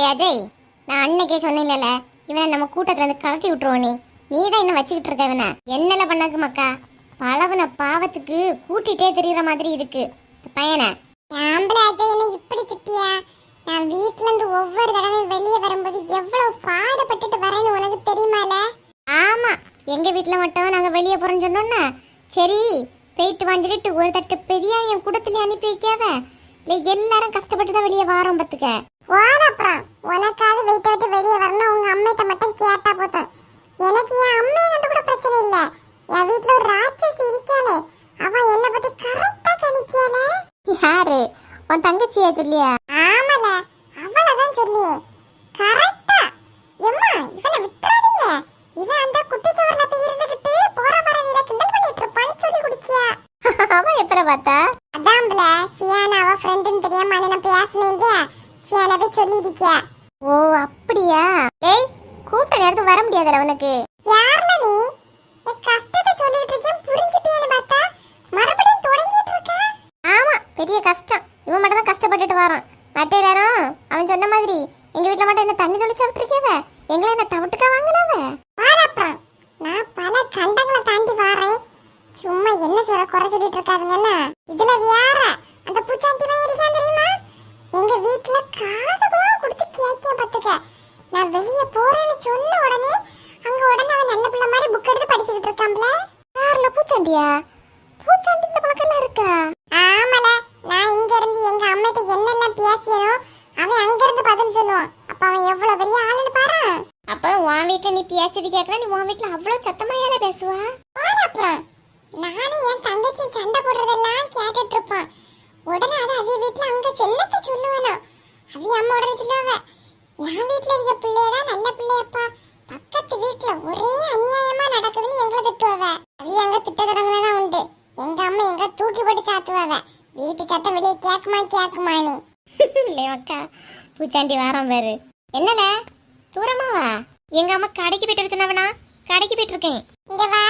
டே அஜய் நான் அன்னைக்கே சொன்னேன்ல இவனை நம்ம கூட்டத்துல இருந்து கலட்டி விட்டுருவோம் நீ. நீ தான் இன்னும் வச்சுக்கிட்டு இருக்க இவனை? என்னல பண்ணாக்கு மக்கா? பழவன பாவத்துக்கு கூட்டிட்டே தெரியற மாதிரி இருக்கு. பையனை. ஆம்பளை அஜயனை இப்படி திட்டியா? நான் வீட்ல இருந்து ஒவ்வொரு தடவையும் வெளியே வரும்போது எவ்வளவு பாடுபட்டுட்டு வரேன்னு உனக்கு தெரியுமால? ஆமா. எங்க வீட்ல மட்டும் நாங்க வெளியே போறோம்னு சொன்னோம்னா சரி போயிட்டு வந்துட்டு ஒரு தட்டு பிரியாணி என் கூட்டத்துல அனுப்பி வைக்காத இல்லை எல்லாரும் கஷ்டப்பட்டு தான் வெளியே வாரோம் பத்துக்க. வாழப்புறம் உனக்காவது வெயிட் விட்டு வெளியே வரணும் உங்க அம்மிட்ட மட்டும் கேட்டா போதும். எனக்கு என் அம்மையை கண்டு கூட பிரச்சனை இல்ல. என் வீட்டுல ஒரு ராட்சஸ் இருக்காளே. அவ என்ன பத்தி கரெக்டா கணிக்கல. யாரு? உன் தங்கச்சியா சொல்லியா? சொல்லியிருக்கியா ஓ அப்படியா? ஏய் கூட்ட நேரத்துக்கு வர முடியாதுல உனக்கு. யார்ல நீ? என் கஷ்டத்தை சொல்லிட்டு இருக்கேன் புரிஞ்சுப்பியேன்னு பார்த்தா மறுபடியும் தொடங்கிட்டு இருக்க? ஆமா பெரிய கஷ்டம். இவன் மட்டும் தான் கஷ்டப்பட்டுட்டு வரான். மற்ற எல்லாரும் அவன் சொன்ன மாதிரி எங்க வீட்ல மட்டும் என்ன தண்ணி தொளிச்சு விட்டுருக்கேவ எங்களை என்ன தவிட்டுக்கா வாங்கினவ? வாரப்புறம் நான் பல கண்டங்களை தாண்டி வாரேன். சும்மா என்ன சொல்ல குறை சொல்லிட்டு இருக்காதுங்கன்னா இதுல வேற அந்த பூச்சாண்டி பையன் இருக்கான் தெரியுமா? எங்க வீட்டுல காதுதான் கொடுத்து கேட்க பாத்துக்க நான் வெளிய போறேன்னு சொன்ன உடனே அங்க உடனே அவன் நல்ல பிள்ளை மாதிரி புக் எடுத்து படிச்சுக்கிட்டு இருக்கான்ல. யாருல பூச்சாண்டியா? பூச்சாண்டி இந்த பழக்கம் இருக்கா? ஆமால. நான் இங்க இருந்து எங்க அம்மிட்ட என்னெல்லாம் பேசியனோ அவன் அங்க இருந்து பதில் சொல்லுவான். அப்ப அவன் எவ்வளவு பெரிய ஆளுன்னு பாரு. அப்ப உன் வீட்ல நீ பேசுறது கேட்கலாம் நீ உன் வீட்ல அவ்வளவு சத்தமா ஏல பேசுவா? அப்புறம் நானும் என் தங்கச்சி சண்டை போடுறதெல்லாம் கேட்டுட்டு இருப்பான். உடனே அது அவிய வீட்ல அங்க சின்னத்தை சொல்லுவானோ. அவிய அம்மா உடனே சொல்லுவாங்க என் வீட்ல இருக்க பிள்ளையதான் நல்ல பிள்ளையப்பா. பக்கத்து வீட்ல ஒரே அநியாயமா நடக்குதுன்னு எங்களை திட்டுவாவ அவிய அங்க திட்ட தொடங்கினதான் உண்டு. எங்க அம்மா எங்க தூக்கி போட்டு சாத்துவாவ வீட்டு சத்தம் வெளியே கேக்குமா கேக்குமான்னு. இல்லை அக்கா பூச்சாண்டி வாரம் பாரு. என்னல தூரமாவா எங்க அம்மா கடைக்கு போயிட்டு சொன்னவனா கடைக்கு போயிட்டு இருக்கேன். இங்க வா.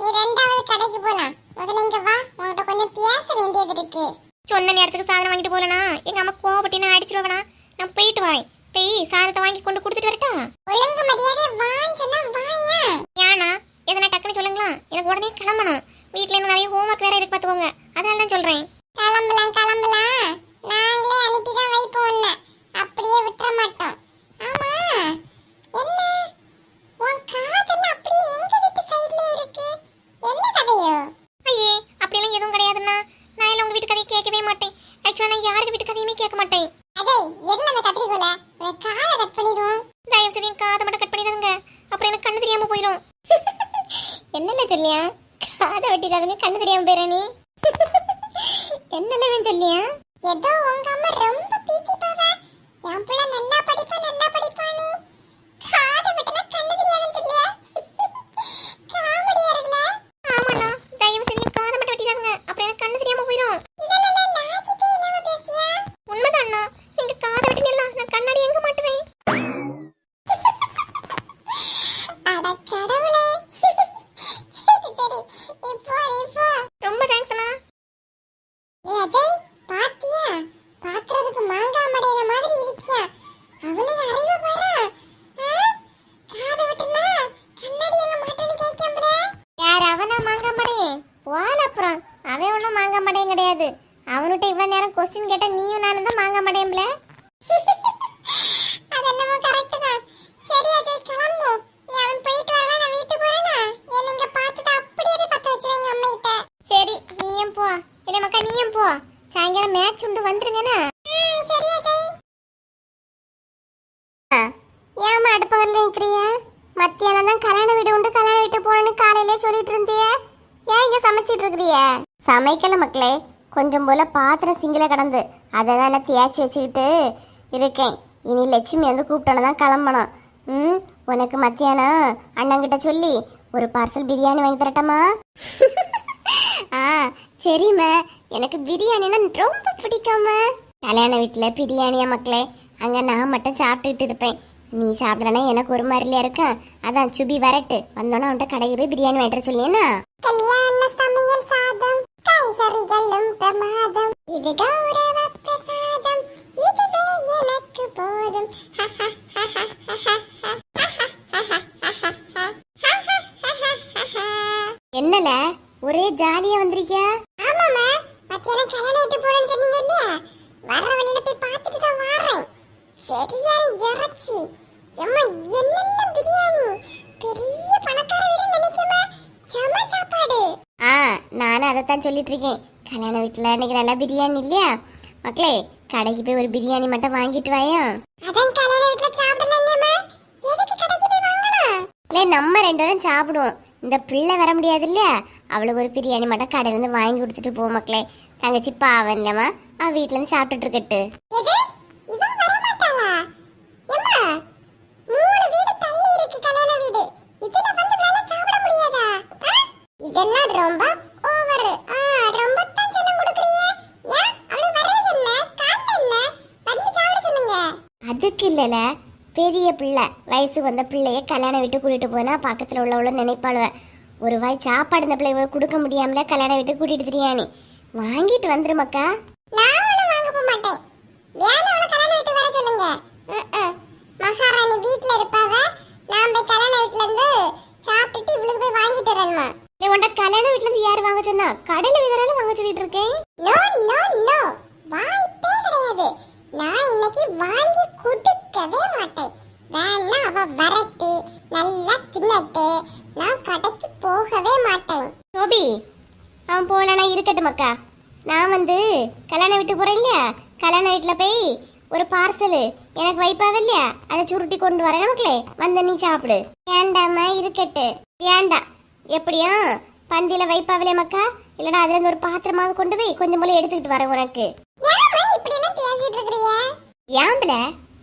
நீ ரெண்டாவது கடைக்கு போலாம். முதல்ல இங்க வா. உன்கிட்ட கொஞ்சம் பேச வேண்டியது இருக்கு. சொன்ன நேரத்துக்கு சாதனம் வாங்கிட்டு போலனா? எங்க அம்மா கோவப்பட்டு நான் அடிச்சிருவனா நான் போயிட்டு வரேன். போய் சாதத்தை வாங்கி கொண்டு கொடுத்துட்டு வரட்டா? ஒழுங்கு மரியாதை வான்னு சொன்னா வாயா? ஏன்னா எதனா டக்குன்னு சொல்லுங்களா? எனக்கு உடனே கிளம்பணும். வீட்ல இருந்து நிறைய ஹோம்ஒர்க் வேற இருக்கு பாத்துக்கோங்க அதனால தான் சொல்றேன். கிளம்பலாம் கிளம்பலாம். நாங்களே அனுப்பி தான் வைப்போம் உன்னை. அப்படியே விட்டுற மாட்டோம். ஆமா. என்ன? உன் காதல் அப்படியே எங்க வீட்டு சைடுல இருக்கு? என்ன கதையோ? ஐயே அப்படியெல்லாம் எதுவும் கிடையாதுண்ணா. நான் எல்லாம் உங்க வீட்டு கதையை கேட்கவே மாட்டேன். ஆக்சுவலா நான் யாருக்கு வீட்டு கதையுமே கேட்க மாட்டேன். அதே எதுல அந்த கத்திரிக்கோல காதை கட் பண்ணிடுவோம். தயவு செய்து காதை மட்டும் கட் பண்ணிடாதுங்க. அப்புறம் எனக்கு கண்ணு தெரியாம போயிடும் என்னல சொல்லியா? காதை வெட்டிடாதுங்க கண்ணு தெரியாம நீ. என்னல இவன் சொல்லியா? ஏதோ உங்க அம்மா ரொம்ப பீத்திப்பாவ. என் புள்ள நல்லா படிப்பா நல்லா படிப்பானே காதை விட்டனா கண்ணு தெரியாதுன்னு சொல்லியா காமெடியா இருக்குல்ல ஆமாண்ணா தயவு செய்து என் காதை மட்டும் வெட்டிடாதுங்க அப்புறம் கண்ணு தெரியாம போயிடும் பேசியா உண்மைதாண்ணா. நீங்க காதை வெட்டினீங்களா? நான் கண்ணாடி எங்க மாட்டுவேன் அட கடவுளே சரி சரி நீ போ நீ போ ரொம்ப தேங்க்ஸ் அண்ணா ஏய் அஜய் பாத்தியா பாக்குறதுக்கு மாங்காய் மடையின மாதிரி இருக்கியா அவனுக்கு அறிவு பாரு ஆ? காதை விட்டுனா கண்ணாடி எங்க மாட்டேன்னு கேட்காமல யார் அவனா மாங்க மடையே போல அப்புறம் அவன் ஒன்றும் மாங்க மடையும் கிடையாது அவன்கிட்ட இவ்வளவு நேரம் கொஸ்டின் கேட்டா நீயும் நானும் தான் மாங்க மடையம்ல அது என்னமோ கரெக்ட் தான் சரி அஜய் கிளம்பும் நீ அவன் போயிட்டு வரலாம் நான் வீட்டுக்கு போறேனா என்ன இங்க பார்த்துட்டு அப்படியே போய் பத்த வச்சிருங்க அம்மா கிட்ட சரி நீயும் போ இல்லை மக்கா நீயும் போ சாயங்காலம் மேட்ச் உண்டு வந்துருங்கண்ணா ம், சரி அஜய் ஏமா அடுப்பகல்ல நிற்கிறிய மத்தியானம் தான் கல்யாண வீடு உண்டு கல்யாண வீட்டு போகணும்னு காலையிலே சொல்லிட்டு இருந்திய? ஏன் இங்க சமைச்சிட்டு இருக்கிறிய? சமைக்கல மக்களே கொஞ்சம் போல பாத்திரம் சிங்கில கடந்து அதை தான் நான் தேய்ச்சி வச்சுக்கிட்டு இருக்கேன். இனி லட்சுமி வந்து கூப்பிட்டோன்னு தான் கிளம்பணும். ம் உனக்கு மத்தியானம் அண்ணங்கிட்ட சொல்லி ஒரு பார்சல் பிரியாணி வாங்கி தரட்டமா? ஆ சரிம்மா எனக்கு பிரியாணினா ரொம்ப பிடிக்கும்மா. கல்யாண வீட்டில் பிரியாணியா மக்களே அங்கே நான் மட்டும் சாப்பிட்டுட்டு இருப்பேன். நீ சாப்பிடலனா எனக்கு ஒரு மாதிரிலையா இருக்கா? அதான் சுபி வரட்டு. வந்தோன்னே அவன்கிட்ட கடைக்கு போய் பிரியாணி வாங்கிட்டு சொல்லியேனா கல்யாண சமையல் சாதம் காய்கறிகளும் பிரமாதம். இது கௌரவ பிரசாதம். இதுவே எனக்கு போதும் ஒரே ஜாலியா வந்திருக்கியா ஆமாமா மத்தியானம் கல்யாணம் ஆயிட்டு போறேன்னு சொன்னீங்க இல்லையா வர்ற வழியில போய் பார்த்துட்டு தான் வாரேன் சரியான இறைச்சி எம்மா என்னென்ன பிரியாணி பெரிய பணக்கார வீடு நினைக்குமா செம சாப்பாடு ஆ நானும் அதைத்தான் சொல்லிட்டு இருக்கேன் கல்யாண வீட்டில் இன்னைக்கு நல்லா பிரியாணி இல்லையா? மக்களே கடைக்கு போய் ஒரு பிரியாணி மட்டும் வாங்கிட்டு வாயா? இல்லை நம்ம ரெண்டு பேரும் சாப்பிடுவோம். இந்த பிள்ளை வர முடியாது இல்லையா? அவளுக்கு ஒரு பிரியாணி மட்டும் கடையிலேருந்து வாங்கி கொடுத்துட்டு போ மக்களே. தங்கச்சி பாவம் இல்லைம்மா. அவள் வீட்டிலேருந்து சாப்பிட்டுட்டு இருக்கட்டு. எது? இவ வர அதுக்கு இல்லைல பெரிய பிள்ளை. வயசுக்கு வந்த பிள்ளைய கல்யாணம் விட்டு கூட்டிட்டு போனா பக்கத்தில் உள்ளவள நினைப்பாளுவ. ஒரு வாய் சாப்பாடு இந்த பிள்ளை கொடுக்க முடியாமல கல்யாணம் விட்டு கூட்டிட்டு திரியானி வாங்கிட்டு வந்துருமக்கா. நான் ஒண்ணும் வாங்க போக மாட்டேன். வேணும் அவளை கல்யாண வீட்டு வர சொல்லுங்க. மகாராணி வீட்ல இருப்பாவ. நான் போய் கல்யாண வீட்ல இருந்து சாப்பிட்டுட்டு இவளுக்கு போய் வாங்கிட்டு வரேன்மா. இல்லை உன்ட கல்யாண வீட்டுல இருந்து யார் வாங்க சொன்னா? கடையில் விதனால வாங்க சொல்லிட்டு இருக்கேன். நோ நோ நோ வாய்ப்பே கிடையாது. நான் இன்னைக்கு வாங்கி கொடுக்கவே மாட்டேன். வேணா அவ வரட்டு நல்லா தின்னட்டு நான் கடைக்கு போகவே மாட்டேன். சோபி அவன் போலனா இருக்கட்டும் அக்கா. நான் வந்து கல்யாணம் விட்டு போறேன் இல்லையா? கல்யாண வீட்டுல போய் ஒரு பார்சலு எனக்கு வைப்பாவ இல்லையா? அதை சுருட்டி கொண்டு வரேன் நமக்குலே வந்து நீ சாப்பிடு. வேண்டாம இருக்கட்டு. வேண்டாம் எப்படியா பந்தியில வைப்பாவிலே மக்கா இல்லைனா அதுல இருந்து ஒரு பாத்திரமாவது கொண்டு போய் கொஞ்சம் போல எடுத்துக்கிட்டு வரேன் உனக்கு ஏம்மா இப்படி எல்லாம் பேசிட்டு இருக்கிறீங்க ஏம்பல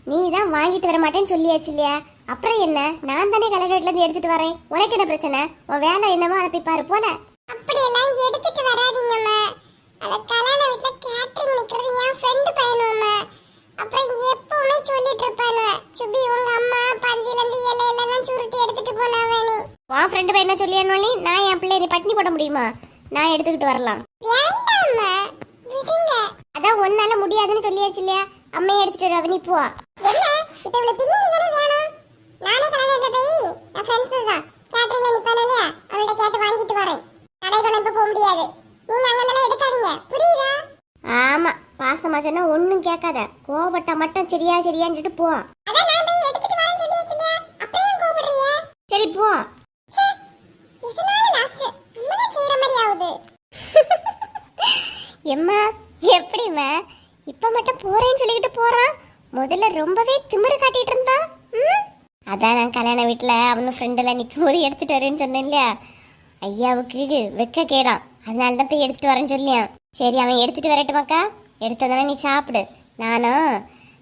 நீ தான் வாங்கிட்டு வர மாட்டேன்னு சொல்லியாச்சு இல்லையா? அப்புறம் என்ன? நான் தானே கல்யாண வீட்டுல இருந்து எடுத்துட்டு வரேன். உனக்கு என்ன பிரச்சனை? உன் வேலை என்னவோ அதை போய் பாரு போல? அப்படி எல்லாம் எடுத்துட்டு வராதீங்கம்மா. அந்த கல்யாண வீட்ல கேட்டரிங் நிக்கிறது என் ஃப்ரெண்டு பையனும்மா. அப்புறம் எப்பவுமே சொல்லிட்டு இருப்பானு சுபி உங்க அம்மா பந்தியில இருந்து இலையெல்லாம் சுருட்டி எடுத்துட்டு போனாவே நீ. உன் ஃப்ரெண்டு பையன் சொல்லியானோலி நான் என் பிள்ளை நீ பட்டினி போட முடியுமா? நான் எடுத்துக்கிட்டு வரலாம். வேண்டாம்மா. விடுங்க. அதான் ஒன்னால முடியாதுன்னு சொல்லியாச்சு இல்லையா? அம்மையை எடுத்துட்டு வர நீ போ. என்ன? இப்ப இவ்வளவு பிரியாணி தானே வேணும்? நானே கல்யாணத்துல போய் என் ஃப்ரெண்ட்ஸ் தான் கேட்டரிங்ல நிப்பான இல்லையா? அவள்கிட்ட கேட்டு வாங்கிட்டு வரேன் கடை கொண்டு போக முடியாது. நீங்க அங்கெல்லாம் எடுக்காதீங்க. புரியுதா? ஆமா. பாசமா சொன்னா ஒண்ணும் கேட்காத. கோபப்பட்டா மட்டும் சரியா சரியான்னு சொல்லிட்டு போ அதான் நான் போய் எடுத்துட்டு வரேன்னு சொல்லியாச்சுல அப்புறம் ஏன் கூப்பிடுறீங்க சரி போ ச்சே, இதனால லாஸ்ட் அம்மா தான் செய்யற மாதிரி ஆகுது எம்மா எப்படிம்மா இப்ப மட்டும் போறேன்னு சொல்லிக்கிட்டு போறான் முதல்ல ரொம்பவே திமிரு காட்டிட்டு இருந்தா ம்? அதான் நான் கல்யாண வீட்டுல அவனு ஃப்ரெண்டெல்லாம் நிற்கும் போது எடுத்துகிட்டு வரேன்னு சொன்னேன் இல்லையா? ஐயாவுக்கு வெக்க கேடாம் அதனால தான் போய் எடுத்துகிட்டு வரேன்னு சொல்லியான் சரி அவன் எடுத்துகிட்டு வரட்டுமாக்கா எடுத்து வந்தானே நீ சாப்பிடு. நானும்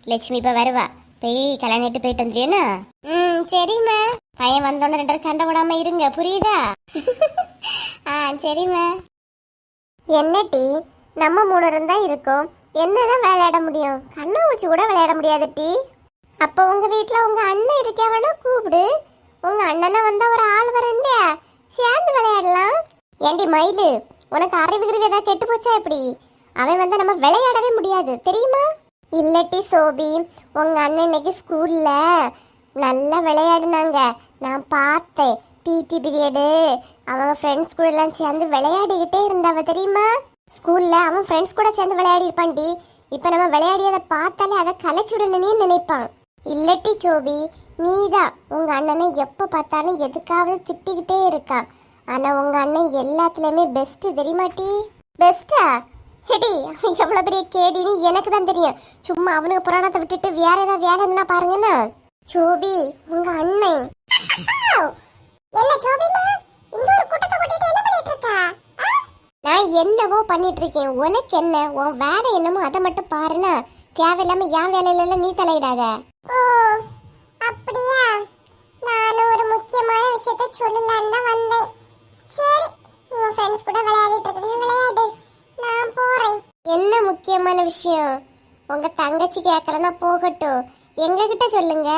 லட்சுமி இப்போ வருவா. போய் கல்யாணிட்டு போயிட்டு வந்துருவேனா ம் சரிம்மா. பையன் வந்தோடனே ரெண்டு சண்டை விடாமல் இருங்க. புரியுதா? ஆ சரிம்மா. என்ன டீ? நம்ம மூணு தான் இருக்கோம். என்னதான் விளையாட முடியும்? கண்ணை வச்சு கூட விளையாட முடியாது டீ. அப்போ உங்க வீட்டில் உங்க அண்ணன் இருக்கவனா கூப்பிடு. உங்க அண்ணனை வந்தா ஒரு ஆள் வரேன் சேர்ந்து விளையாடலாம். ஏண்டி மயிலு உனக்கு அறிவு கிறிவு ஏதாவது கெட்டு போச்சா எப்படி? அவன் வந்தா நம்ம விளையாடவே முடியாது தெரியுமா? இல்லட்டி சோபி உங்க அண்ணன் இன்னைக்கு ஸ்கூல்ல நல்லா விளையாடினாங்க. நான் பார்த்தேன். பிடி பீரியடு அவங்க ஃப்ரெண்ட்ஸ் கூட எல்லாம் சேர்ந்து விளையாடிக்கிட்டே இருந்தாவ தெரியுமா? ஸ்கூல்ல அவன் ஃப்ரெண்ட்ஸ் கூட சேர்ந்து விளையாடி இருப்பான்டி இப்ப நம்ம விளையாடியதை பார்த்தாலே அதை கலைச்சுடனே நினைப்பான். இல்லட்டி சோபி நீதான். உங்க அண்ணனை எப்ப பார்த்தாலும் எதுக்காவது திட்டிக்கிட்டே இருக்கான் ஆனா உங்க அண்ணன் எல்லாத்துலயுமே பெஸ்ட் தெரியுமாட்டி பெஸ்டா ஹெடி அவன் எவ்வளவு பெரிய கேடின்னு எனக்கு தான் தெரியும். சும்மா அவனுக்கு புராணத்தை விட்டுட்டு வேற ஏதாவது வேலை இருந்தா பாருங்கண்ணா சோபி உங்க அண்ணன். என்ன சோபிமா இங்க ஒரு கூட்டத்தை கூட்டிட்டு என்ன பண்ணிட்டு இருக்கா? நான் என்னவோ பண்ணிட்டு இருக்கேன். உனக்கு என்ன? உன் வேலை என்னமோ அதை மட்டும் பாருன்னா தேவையில்லாம என் வேலையில எல்லாம் நீ தலையிடாத. ஓ. அப்படியா? நானும் ஒரு முக்கியமான விஷயத்த சொல்லலான்னு தான் வந்தேன். சரி உன் ஃப்ரெண்ட்ஸ் கூட விளையாடிட்டு இருக்கீங்க விளையாடு. நான் போறேன். என்ன முக்கியமான விஷயம்? உங்க தங்கச்சி கேட்கறனா போகட்டும். எங்க கிட்ட சொல்லுங்க.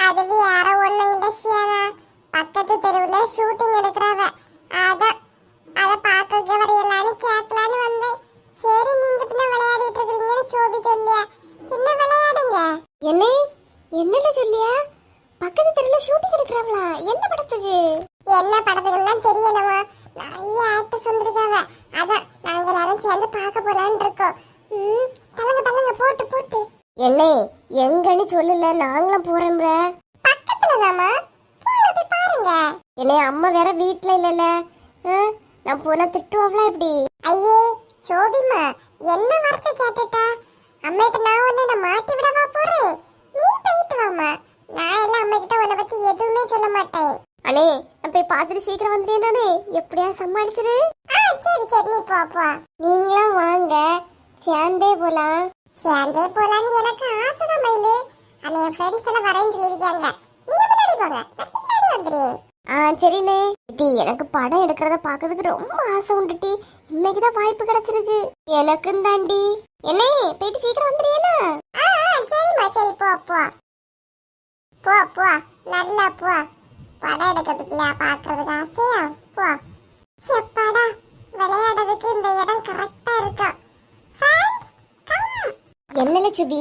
அது வேற ஒண்ணும் இல்ல ஷியானா பக்கத்து தெருவுல ஷூட்டிங் எடுக்கிறவ. அதான் அத பார்க்க வரையலான்னு கேட்கலான்னு வந்தேன். சரி நீங்க பின்ன விளையாடிட்டு இருக்கீங்கன்னு சோபி சொல்லியா. பின்ன விளையாடுங்க. என்ன? என்னல சொல்லியா? பக்கத்து தெருல ஷூட்டிங் எடுக்கிறாங்களா என்ன படத்துக்கு? என்ன படத்துக்கெல்லாம் தெரியலமா நிறைய ஆக்டர்ஸ் வந்து பார்க்க போலான்னு இருக்கோம். ம், தள்ளுங்க தள்ளுங்க போட்டு போட்டு. என்னே எங்கன்னு சொல்லல. நாங்களும் போறோம்ல. பக்கத்துல தாமா போய் பாருங்க. என்னே அம்மா வேற வீட்ல இல்லல நான் போனா திட்டுவாங்களா எப்படி ஐயே சோபிமா என்ன வார்த்தை கேட்டுட்டா? அம்மைகிட்ட நான் உன்னை மாட்டி விடவா போறேன்? நீ போயிட்டு வாமா நான் எல்லாம் அம்மைகிட்ட உன்னை பத்தி எதுவுமே சொல்ல மாட்டேன். அண்ணே நான் போய் பார்த்துட்டு சீக்கிரம் வந்துட்டேன் நானே எப்படியா சமாளிச்சிரு ஆ சரி சரி நீ போ போ. நீங்களும் வாங்க. சேர்ந்தே போலாம். சேர்ந்தே போலான்னு எனக்கு ஆசைதான் மயிலு. ஆனா என் ஃப்ரெண்ட்ஸ் எல்லாம் வரேன்னு சொல்லியிருக்காங்க. நீங்க முன்னாடி போங்க. நான் பின்னாடி வந்துடுறேன். ஆ சரிண்ணே. டி எனக்கு படம் எடுக்கிறத பார்க்கறதுக்கு ரொம்ப ஆசை உண்டு டி இன்னைக்கு தான் வாய்ப்பு கிடைச்சிருக்கு. எனக்கும் தாண்டி என்னே போயிட்டு சீக்கிரம் வந்துடுறேனா ஆ ஆ, சரிம்மா சரி போ போ. போ போ. நல்லா போ. படம் எடுக்கிறதுக்குல பாக்குறதுக்கு ஆசையா? போ. எப்பாடா? விளையாடுறதுக்கு இந்த இடம் கரெக்டா இருக்கு? என்னல சுபி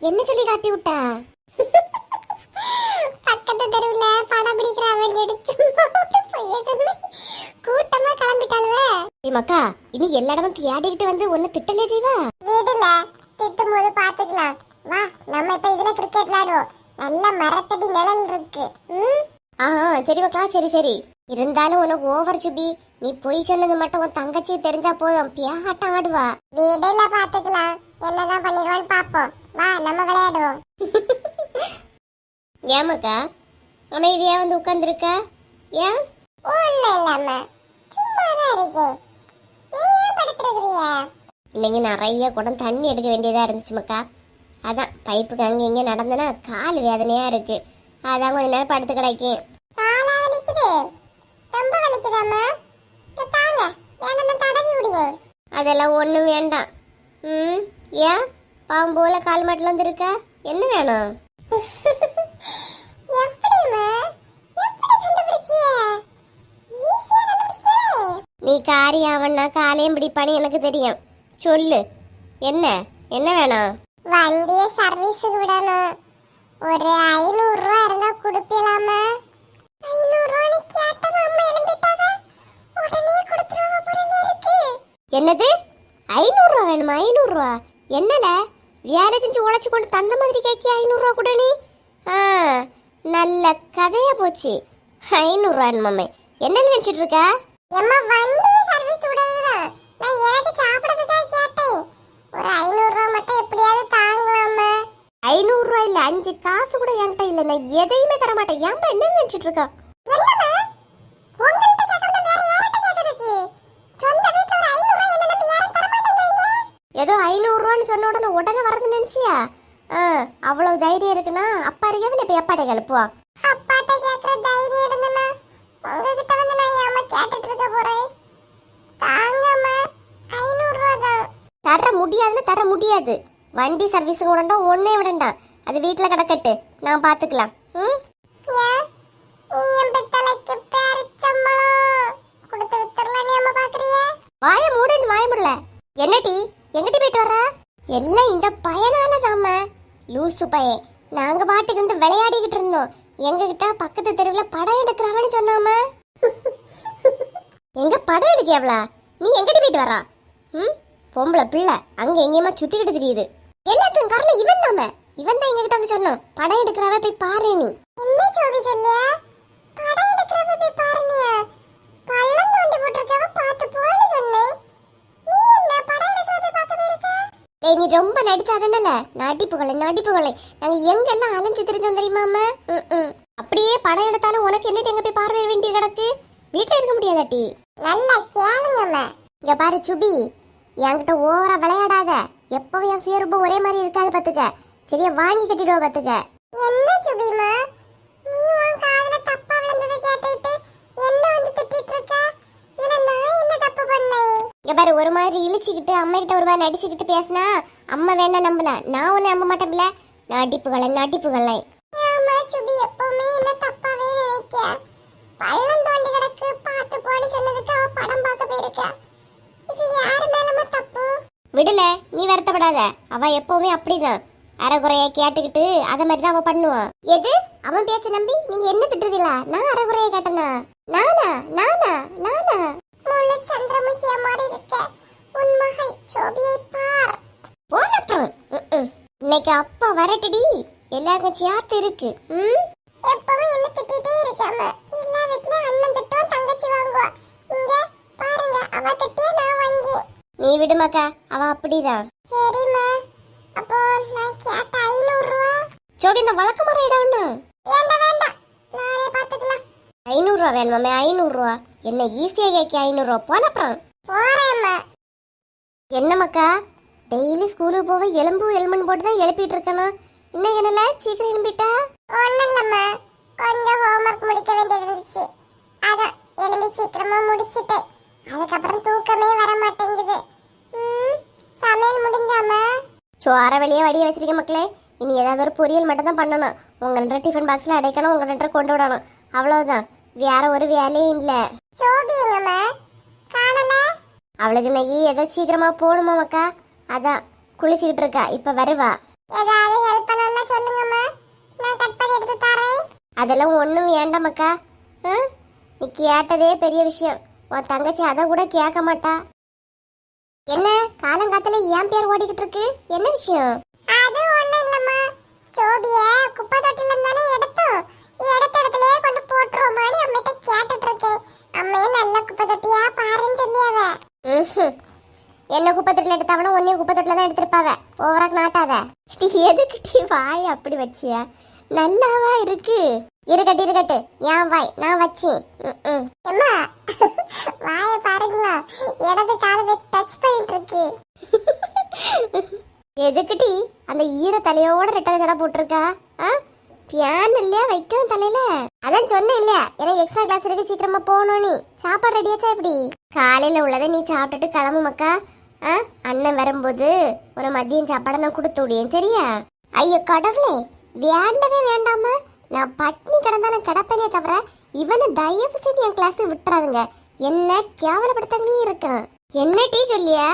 என்ன சொல்லி காட்டி விட்டா? பக்கத்து தெருவுல படம் பிடிக்கிற அவன் கூட்டமா கிளம்பிட்டாளுவே. மக்கா இனி எல்லா இடமும் தேடிக்கிட்டு வந்து ஒன்னு திட்டலே செய்வா? வீடுல. திட்டும் போது பாத்துக்கலாம் வா நம்ம இப்ப இதுல கிரிக்கெட் விளையாடுவோம். நல்ல மரத்தடி நிழல் இருக்கு. ம்? ஆ சரி மக்கா சரி சரி. இருந்தாலும் உனக்கு ஓவர் சுபி. நீ பொய் சொன்னது மட்டும் உன் தங்கச்சி தெரிஞ்சா போதும். பியாட்டம் ஆடுவா. வீடுல பாத்துக்கலாம். என்னதான் பண்ணிடுவான்னு பாப்போம். வா நம்ம விளையாடுவோம். ஏன் மக்கா? அமைதியா வந்து உட்கார்ந்துருக்க? ஏன்? ஒண்ணும் இல்லாம சும்மா தான் இருக்கேன் நீங்க ஏன் படுத்துருக்கிறீங்க? இன்னைக்கு நிறைய குடம் தண்ணி எடுக்க வேண்டியதா இருந்துச்சு மக்கா. அதான் பைப்புக்கு அங்கே இங்கே நடந்தனா கால் வேதனையா இருக்கு. அதான் கொஞ்ச நேரம் படுத்து கிடக்கேன். காலா வலிக்குது. ரொம்ப வலிக்குதாம்மா இத தாங்க. வேணும்னா தடவி விடுங்க. அதெல்லாம் ஒன்றும் வேண்டாம். ம் ஏன்? பாவம் போல கால் மாட்டில் வந்து இருக்க என்ன வேணும்? நீ காரி ஆவண்ணா காலையும் பிடிப்பான்னு எனக்கு தெரியும். சொல்லு. என்ன? என்ன வேணும்? வண்டியை சர்வீஸுக்கு விடணும். ஒரு ஐநூறு ரூபா இருந்தா கொடுப்பீங்களாமா ஐநூறு ரூபான்னு கேட்டது அம்மா எழும்பிட்டாங்க உடனே கொடுத்துருவாங்க போல இருக்கு. என்னது? ஐநூறுரூவா வேணுமா? ஐநூறுரூவா? என்னல? வேலை செஞ்சு உழைச்சி கொண்டு தந்த மாதிரி கேட்கி ஐநூறுரூவா கூட நீ? ஆ நல்ல கதையா போச்சு. ஐநூறுரூவா மம்மே என்ன நினச்சிட்டு இருக்க? எம்மா வண்டி சர்வீஸ் விடுறதுதான். நான் எனக்கு ஒரு ஐநூறு ரூபா மட்டும் எப்படியாவது தாங்கலாமா. ஐநூறுரூவா இல்லை அஞ்சு காசு கூட என்கிட்ட இல்லை நான் எதையுமே தர மாட்டேன் ஏன்பா என்ன நினச்சிட்டு இருக்கா? ஏதோ ஐநூறுரூவான்னு சொன்ன உடனே உடனே வரது நினச்சியா? ஆ அவ்வளோ தைரியம் இருக்குன்னா அப்பா இருக்கவே இப்போ எப்பாட்டை கிளப்புவா அப்பாட்ட கேக்குற தைரியம் இருந்தனா உங்ககிட்ட வந்து நான் ஏமா கேட்டுட்டு இருக்க போறேன்? தாங்கம்மா ஐநூறு ரூபா தான். தர முடியாதுன்னு தர முடியாது. வண்டி சர்வீஸுக்கு விடண்டா ஒன்னே விடண்டாம் அது வீட்டில் கிடக்கட்டு. நான் பார்த்துக்கலாம். ம்? வாய மூடுன்னு வாய முடியல என்னடி? எங்கிட்ட போயிட்டு வர எல்லாம் இந்த பையனால தாம லூசு பையன். நாங்க பாட்டுக்கு வந்து விளையாடிக்கிட்டு இருந்தோம். எங்ககிட்ட பக்கத்து தெருவில் படம் எடுக்கிறவன்னு சொன்னாம எங்க படம் எடுக்கியாவளா? நீ எங்கிட்ட போயிட்டு வரா ம்? பொம்பளை பிள்ளை அங்க எங்கேயுமா சுத்திக்கிட்டு தெரியுது. எல்லாத்துக்கும் காரணம் இவன் தாம இவன் தான் எங்ககிட்ட வந்து சொன்னான் படம் எடுக்கிறவ போய் பாரு நீ. என்ன சோபி சொல்லியா? படம் எடுக்கிறத போய் பாருங்க பள்ளம் தோண்டி போட்டிருக்கவ பார்த்து போன்னு சொன்னேன். நீ என்ன படம் எடுக்கிறத பார்க்க போயிருக்க? டேய் நீ ரொம்ப நடிச்சாதனல நடிப்புகளை நடிப்புகளை. நாங்க எங்கெல்லாம் அலைஞ்சு திரிஞ்சோம் தெரியுமா அம்மா? ம். அப்படியே படம் எடுத்தாலும் உனக்கு என்னட்டு எங்க போய் பார்வை வேண்டிய கிடக்கு? வீட்டுல இருக்க முடியாதாட்டி? நல்லா கேளுங்கம்மா இங்க பாரு சுபி. என்கிட்ட ஓவரா விளையாடாத. எப்பவும் என் சுயரூபம் ஒரே மாதிரி இருக்காது பாத்துக்க. சரியா வாங்கி கட்டிடுவா பாத்துக்க. என்ன சுபிமா? நீ உன் காதுல தப்பா விழுந்ததை கேட்டுட்டு என்ன வந்து திட்டிட்டு இருக்க இதுல நான் என்ன தப்பு பண்ணேன்? இங்க பாரு ஒரு மாதிரி இழிச்சுக்கிட்டு அம்மா கிட்ட ஒரு மாதிரி நடிச்சுக்கிட்டு பேசினா அம்மா வேண்டாம் நம்பல. நான் ஒண்ணு நம்ப மாட்டேன்ல. நடிப்புகளை நடிப்புகளை வருத்தப்படாத அவ எப்பவுமே அப்படிதான். அறகுறையா கேட்டுக்கிட்டு அதை மாதிரி தான் அவ பண்ணுவான் எது? அவன் பேச்ச நம்பி நீங்க என்ன திட்டுறதில்ல நான் அறகுறையா கேட்டனா? நானா? நானா? நானா? முழு சந்திரமுகிய மாதிரி இருக்க உன் மகள் சோபியை பார். போனட்டும் இன்னைக்கு அப்பா வரட்டுடி. எல்லா சேர்த்து இருக்கு. ம்? எப்பவும் என்ன திட்டிட்டே இருக்காம எல்லா வீட்லயும் அண்ணன் திட்டம் தங்கச்சி வாங்குவா. இங்க பாருங்க அவ திட்டே நான் வாங்கி நீ விடுமாக்கா. அவ அப்படிதான். சரிம்மா. அப்போ நான் கேட்ட ஐநூறு ரூபா ஜோடி இந்த வழக்க மரம் இடம்னு வேண்டாம் வேண்டாம். நானே பாத்துக்கலாம் ஐநூறுரூவா வேணுமாமே ஐநூறுரூவா என்ன ஈஸியாக கேட்க ஐநூறுரூவா போல அப்புறம். போறேம்மா. என்னம்மாக்கா? டெய்லி ஸ்கூலுக்கு போக எலும்பு எலும்புன்னு போட்டு தான் எழுப்பிட்டு இருக்கணும். இன்னைக்கு என்னல? சீக்கிரம் எழும்பிட்டா? இல்லம்மா கொஞ்சம் ஹோம்ஒர்க் முடிக்க வேண்டியது இருந்துச்சு. அதான் எழும்பி சீக்கிரமா முடிச்சிட்டேன். அதுக்கப்புறம் தூக்கமே வர மாட்டேங்குது சமையல் முடிஞ்சாமா? சோற வெளியே வடிய வச்சிருக்க மக்களே. இனி ஏதாவது ஒரு பொரியல் மட்டும் தான் பண்ணணும். உங்க ரெண்டு டிஃபன் பாக்ஸ்ல அடைக்கணும் உங்க ரெண்டு கொண்டு விடணும். அவ்வளவுதான். வேற ஒரு வேலையும் இல்லை. சோபி எங்கம்மா காணல? அவளுக்கு இன்னைக்கு ஏதோ சீக்கிரமா போகணுமா மக்கா? அதான். குளிச்சுக்கிட்டு இருக்கா. இப்ப வருவா. ஏதாவது ஹெல்ப் பண்ணணும்னா சொல்லுங்கம்மா. நான் கட் பண்ணி எடுத்து தரேன். அதெல்லாம் ஒன்றும் வேண்டாம் மக்கா. ஆ? நீ கேட்டதே பெரிய விஷயம். உன் தங்கச்சி அதை கூட கேட்க மாட்டா. என்ன காலங்காத்துல ஏன் பேர் ஓடிக்கிட்டு இருக்கு என்ன விஷயம்? அது ஒண்ணும் இல்லம்மா. சோபிய குப்பை தொட்டில தானே எடுத்தோம். எடுத்த இடத்துலயே கொண்டு போட்டுருவோமான்னு அம்மிட்ட கேட்டுட்டு இருக்கேன் அம்மையும் நல்ல குப்பை தொட்டியா பாருன்னு சொல்லியாவ. என்ன குப்பை தொட்டில் எடுத்தாவனா ஒன்னையும் குப்பை தொட்டில தான் எடுத்திருப்பாவ. ஓவராக் நாட்டாத. எதுக்கு வாய் அப்படி வச்சிய? நல்லாவா இருக்கு? இருக்கட்டு இருக்கட்டு ஏன் வாய் நான் வச்சேன். ம்ம். எம்மா வாய பாருங்களா. இடது காலை டச் பண்ணிட்டு இருக்கு எதுக்குடி? அந்த ஈர தலையோட ரெட்டை ஜடை போட்டிருக்கா? ஆ? பியான் இல்லையா? வைக்கவும் தலையில. அதான் சொன்னேன் இல்லையா? எனக்கு எக்ஸ்ட்ரா கிளாஸ் இருக்கு சீக்கிரமா போகணும் நீ. சாப்பாடு ரெடியாச்சா எப்படி? காலையில உள்ளதை நீ சாப்பிட்டுட்டு கிளம்பு மக்கா. ஆ? அண்ணன் வரும்போது ஒரு மதியம் சாப்பாடை நான் கொடுத்து விடியேன் சரியா? ஐயோ கடவுளே. வேண்டவே வேண்டாமா நான் பட்னி கிடந்தாலும் கிடப்பேனே தவிர இவனை தயவு செய்து என் கிளாஸ் விட்டுறாதுங்க. என்ன கேவலப்படுத்தவே இருக்கான். என்ன டீ சொல்லியா?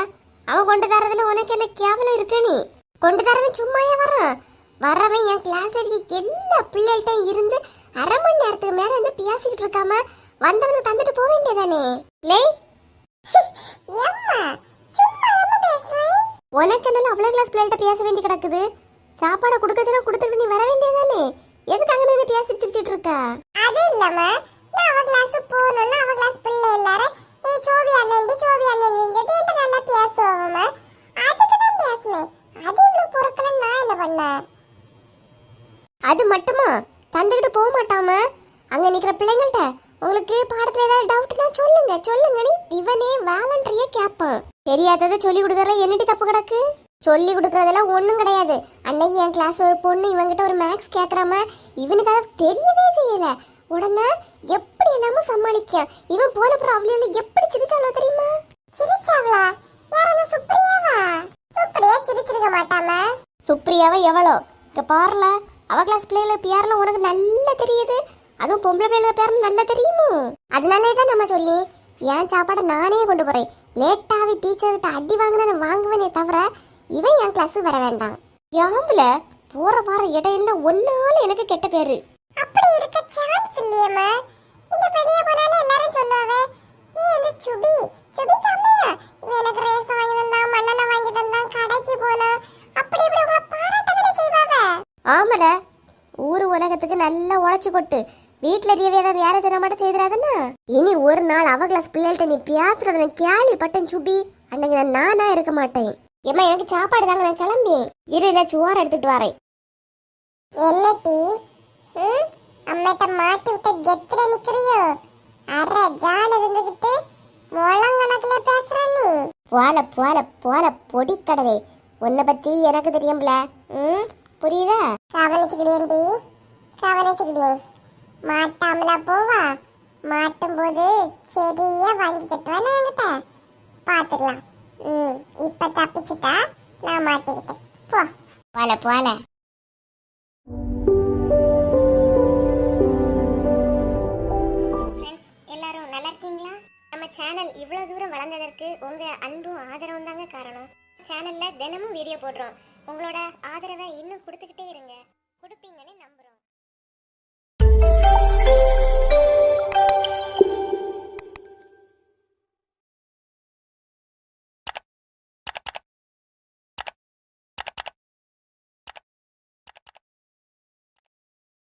அவன் கொண்டு தரதுல உனக்கு என்ன கேவலம் இருக்கு நீ? கொண்டு தரவன் சும்மாயே வரான் வரவன் என் கிளாஸ்ல இருக்க எல்லா பிள்ளைகள்ட்டையும் இருந்து அரை மணி நேரத்துக்கு மேல வந்து பேசிக்கிட்டு இருக்காம வந்தவனுக்கு தந்துட்டு போக வேண்டியதானே? லே உனக்கு என்னால அவ்வளவு கிளாஸ் பிள்ளைகிட்ட பேச வேண்டி கிடக்குது? சாப்பாடை கொடுக்க சொன்னா கொடுத்துட்டு நீ வர வேண்டியதானே எதுக்கு அங்க நின்று பேசி சிரிச்சிட்டு இருக்கா? அது இல்லம்மா நான் அவ கிளாஸ் போகணும்னா அவ கிளாஸ் பிள்ளை எல்லாரும் ஏ சோபி அண்ணன் சோபி அண்ணன் கேட்டு நல்லா பேசுவோம்மா அதுக்கு தான் பேசுனேன். அது இவ்வளவு பொருட்களை நான் என்ன பண்ணேன் அது மட்டுமா? தந்துக்கிட்டு போக மாட்டாம? அங்க நிக்கிற பிள்ளைங்கள்ட்ட உங்களுக்கு பாடத்துல ஏதாவது டவுட்னா சொல்லுங்க சொல்லுங்கன்னு இவனே வேலன்றியே கேட்பான் தெரியாததை சொல்லி கொடுக்கறதுல என்னடி தப்பு கிடக்கு? சொல்லி கொடுக்கறதெல்லாம் ஒன்றும் கிடையாது. அன்னைக்கு என் கிளாஸ்ல ஒரு பொண்ணு இவங்கிட்ட ஒரு மேக்ஸ் கேட்குறாம இவனுக்கு அது தெரியவே செய்யல. உடனே எப்படி எல்லாம சமாளிக்க? இவன் போனப்புறம் அவளையில எப்படி சிரிச்சாவளோ தெரியுமா? சிரிச்சாவளா? யாரா சுப்ரியாவா? சுப்ரியா சிரிச்சிருக்க மாட்டாம? சுப்ரியாவை எவ்வளோ இங்க பாருல அவ கிளாஸ் பிள்ளைகள பேர்லாம் உனக்கு நல்லா தெரியுது. அதுவும் பொம்பளை பிள்ளைகள பேர் நல்லா தெரியுமோ? அதனாலே தான் நம்ம சொல்லி என் சாப்பாடை நானே கொண்டு போறேன். லேட்டாவே டீச்சர்கிட்ட அடி வாங்கின வாங்குவேனே தவிர இவன் என் கிளாஸ் வர வேண்டாம். யாம்புல போற வார இடையில ஒன்னால எனக்கு கெட்ட பேரு. அப்படி இருக்க சான்ஸ் இல்லையம்மா. இந்த பெரிய போனாலும் எல்லாரும் சொல்லுவாங்க ஏ இந்த சுபி சுபி கம்மியா இவன் எனக்கு ரேஸ் வாங்கி தந்தான் மண்ணெண்ண வாங்கி தந்தான் கடைக்கு போனா. அப்படி இப்படி உங்களை பாராட்டதானே செய்வாங்க? ஆமல ஊர் உலகத்துக்கு நல்லா உழைச்சு கொட்டு. வீட்டுல இருக்கவே ஏதாவது வேற ஜன மட்டும் செய்திடாதன்னா இனி ஒரு நாள் அவ கிளாஸ் பிள்ளைகள்கிட்ட நீ பேசுறத கேள்விப்பட்டேன் சுபி. அன்னைக்கு நான் நானா இருக்க மாட்டேன். ஏம்மா எனக்கு சாப்பாடு தாங்க நான் கிளம்பி. இரு நான் சோறு எடுத்துட்டு வரேன். என்ன டீ? ம்? அம்மிட்ட மாட்டி விட்ட கெத்துல நிக்கிறியோ? அரை ஜான் இருந்துகிட்டு முழங்கணக்குல பேசுற நீ. போல போல போல பொடி கடவே உன்னை பத்தி எனக்கு தெரியும்ல. ம்? புரியுதா? கவனிச்சுக்கிட்டேன் டீ. கவனிச்சுக்கிட்டேன். மாட்டாமலா போவா? மாட்டும் போது செடியா வாங்கி கட்டுவேன் என்கிட்ட. பாத்துக்கலாம். ம் இப்ப தப்பிச்சிட்டா நான் மாட்டிக்கிட்டேன். போ. போல போல. எல்லாரும் நல்லா இருக்கீங்களா? நம்ம சேனல் இவ்வளவு தூரம் வளர்ந்ததற்கு உங்க அன்பும் ஆதரவும் தாங்க காரணம். சேனல்ல தினமும் வீடியோ போடுறோம். உங்களோட ஆதரவை இன்னும் கொடுத்துக்கிட்டே இருங்க. கொடுப்பீங்கன்னு நம்புறோம்.